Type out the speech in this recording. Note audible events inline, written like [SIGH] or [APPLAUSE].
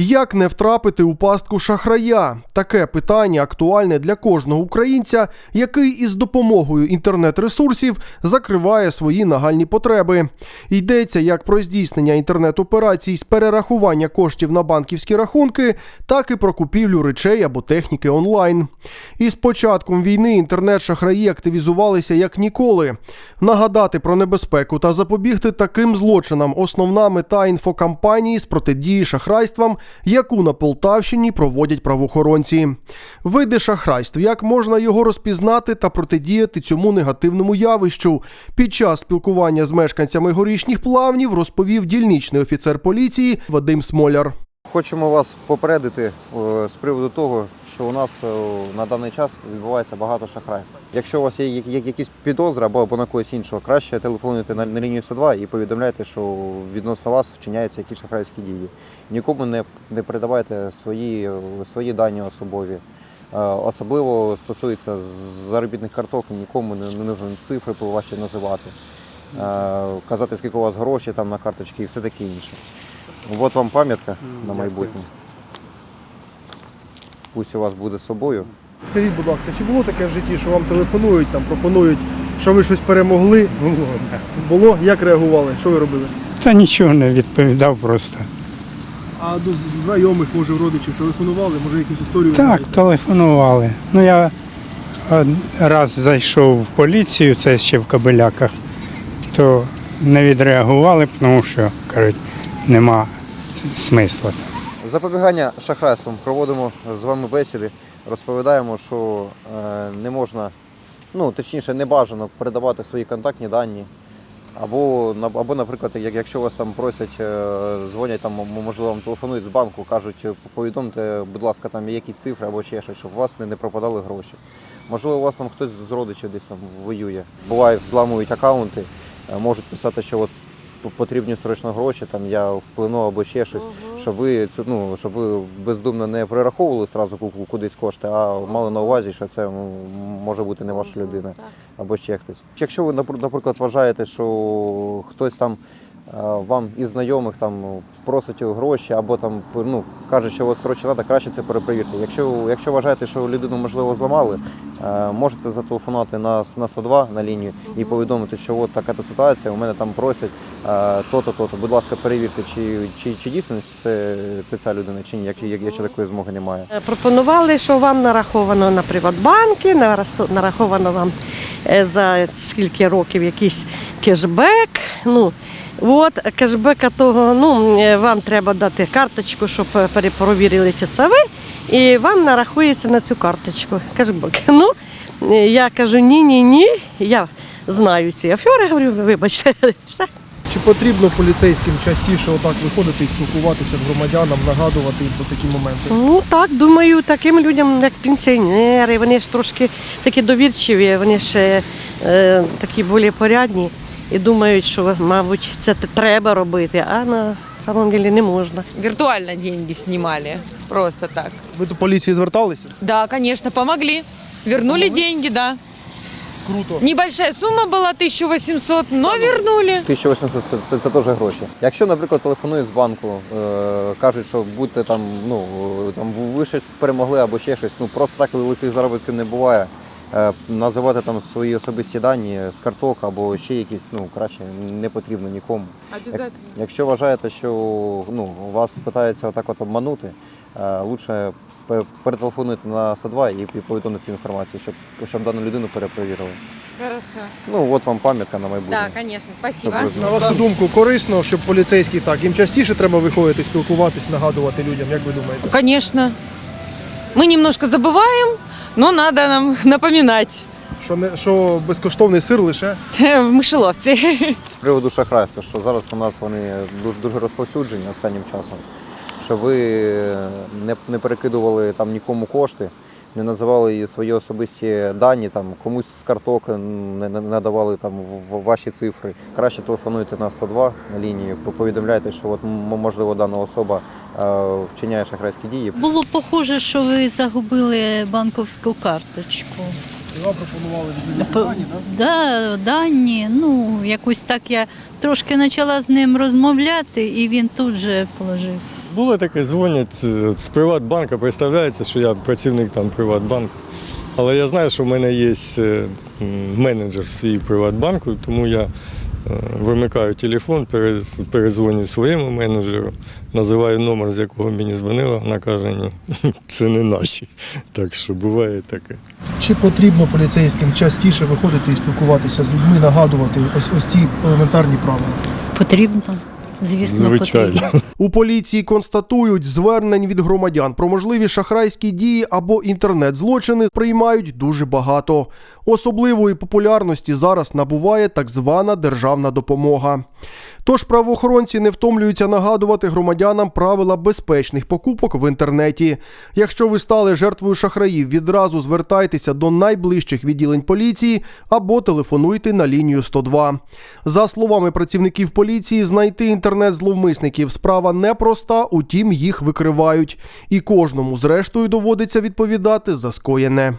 Як не втрапити у пастку шахрая? Таке питання актуальне для кожного українця, який із допомогою інтернет-ресурсів закриває свої нагальні потреби. Йдеться як про здійснення інтернет-операцій з перерахування коштів на банківські рахунки, так і про купівлю речей або техніки онлайн. І з початком війни інтернет-шахраї активізувалися як ніколи. Нагадати про небезпеку та запобігти таким злочинам основна мета інфокампанії з протидії шахрайствам, яку на Полтавщині проводять правоохоронці. Види шахрайств, як можна його розпізнати та протидіяти цьому негативному явищу. Під час спілкування з мешканцями горішніх плавнів розповів дільничний офіцер поліції Вадим Смоляр. Хочемо вас попередити е, з приводу того, що у нас е, на даний час відбувається багато шахрайств. Якщо у вас є якісь підозри або, на когось іншого, краще телефонуйте на, лінію 102 і повідомляйте, що відносно вас вчиняються якісь шахрайські дії. Нікому не, не передавайте свої, свої дані особові. Е, Особливо стосується заробітних карток, нікому не, нужно цифри ваші називати, казати, скільки у вас грошей там на карточці і все таке інше. От вам пам'ятка на майбутнє. Пусть у вас буде з собою. Скажіть, будь ласка, чи було таке в житті, що вам телефонують, там пропонують, що ви щось перемогли? Було. Було? Як реагували? Що ви робили? Та нічого не відповідав просто. А до знайомих, може, родичів телефонували, може якусь історію Так, телефонували. Ну я раз зайшов в поліцію, це ще в Кабеляках, то не відреагували, тому що кажуть, нема смисла. Запобігання шахрайствам проводимо з вами бесіди, розповідаємо, що е, не можна, ну точніше, не бажано передавати свої контактні дані. Або, або, наприклад, якщо вас там просять, е, дзвонять там, можливо, вам телефонують з банку, кажуть, е, повідомте, будь ласка, там якісь цифри або ще щось, щоб у вас не, не пропадали гроші. Можливо, у вас там хтось з родичів десь там воює. Буває, зламують аккаунти, е, можуть писати, що от потрібні срочно гроші, там я вплину або ще щось, щоб ви цю- ну, щоб ви бездумно не перераховували ку- кудись кошти, а мали на увазі, що це може бути не ваша людина або ще хтось. Якщо ви, напр- наприклад, вважаєте, що хтось там вам із знайомих там просить гроші, або там ну, каже, що у вас срочно треба, краще це перепровірте. Якщо, якщо вважаєте, що людину можливо зламали, е, можете зателефонувати на, на 102 на лінію і повідомити, що от така та ситуація, у мене там просять е, то-то, то-то. Будь ласка, перевірте, чи, чи, чи дійсно це, це ця людина, чи ні, як- як- якщо такої змоги немає. Е, Пропонували, що вам нараховано на Приватбанки, нараховано вам е, за скільки років якийсь кешбек. Ну, от, кешбека того, ну, е, вам треба дати карточку, щоб е, перепровірили часове, і вам нарахується на цю карточку кешбек. [LAUGHS] Ну, е, я кажу, ні, ні, ні, я знаю ці афери, говорю, вибачте, [LAUGHS] все. Чи потрібно поліцейським частіше отак виходити і спілкуватися з громадянам, нагадувати їм про такі моменти? Ну так, думаю, таким людям, як пенсіонери, вони ж трошки такі довірчиві, вони ж е, такі більш порядні і думають, що, мабуть, це треба робити, а на самом деле не можна. Виртуально деньги снимали. Просто так. Ви до поліції зверталися? Да, конечно, помогли. Вернули деньги, да. Круто. Небольшая сума була 1800, но вернули. 1800 це, це, це теж гроші. Якщо, наприклад, телефонують з банку, е, кажуть, що будьте там, ну там ви щось перемогли або ще щось, ну просто так великих заробітків не буває. Е, називати там свої особисті дані з карток або ще якісь, ну краще не потрібно нікому. Обязательно. Якщо вважаєте, що ну, вас питаються отак от обманути, е, лучше перетелефонуйте на 102 і повідомити цю інформацію, щоб, щоб дану людину перепровірили. Хорошо. Ну от вам пам'ятка на майбутнє. Да, конечно, спасибо. Щоб На вашу думку, корисно, щоб поліцейські так, їм частіше треба виходити, спілкуватись, нагадувати людям, як ви думаєте? Конечно. Мы немножко забываем, но треба нам напоминати. Що не що безкоштовний сир лише [LAUGHS] В мишеловці. З приводу шахрайства, що зараз у нас вони дуже, дуже розповсюджені останнім часом, що ви не, не перекидували там нікому кошти, не називали свої особисті дані, там комусь з карток не, не надавали там в- в ваші цифри. Краще телефонуйте на 102 на лінії, повідомляйте, що от можливо дана особа е, вчиняє шахрайські дії. Було похоже, що ви загубили банковську карточку. вам пропонували дані, так? Да, дані. Ну, якось так я трошки почала з ним розмовляти, і він тут же положив. Було таке, дзвонять е, з Приватбанка, представляється, що я працівник там Приватбанку. Але я знаю, що в мене є е, менеджер свій Приватбанку, тому я е, вимикаю телефон, перезвоню своєму менеджеру, називаю номер, з якого мені дзвонила, вона каже, ні, [LAUGHS] це не наші. Так що буває таке. Чи потрібно поліцейським частіше виходити і спілкуватися з людьми, нагадувати ось ось ці елементарні правила? Потрібно. Звісно, Звичайно. потрібно. [LAUGHS] У поліції констатують, звернень від громадян про можливі шахрайські дії або інтернет-злочини приймають дуже багато. Особливої популярності зараз набуває так звана державна допомога. Тож правоохоронці не втомлюються нагадувати громадянам правила безпечних покупок в інтернеті. Якщо ви стали жертвою шахраїв, відразу звертайтеся до найближчих відділень поліції або телефонуйте на лінію 102. За словами працівників поліції, знайти інтернет-зловмисників справа непроста, утім їх викривають. І кожному, зрештою, доводиться відповідати за скоєне.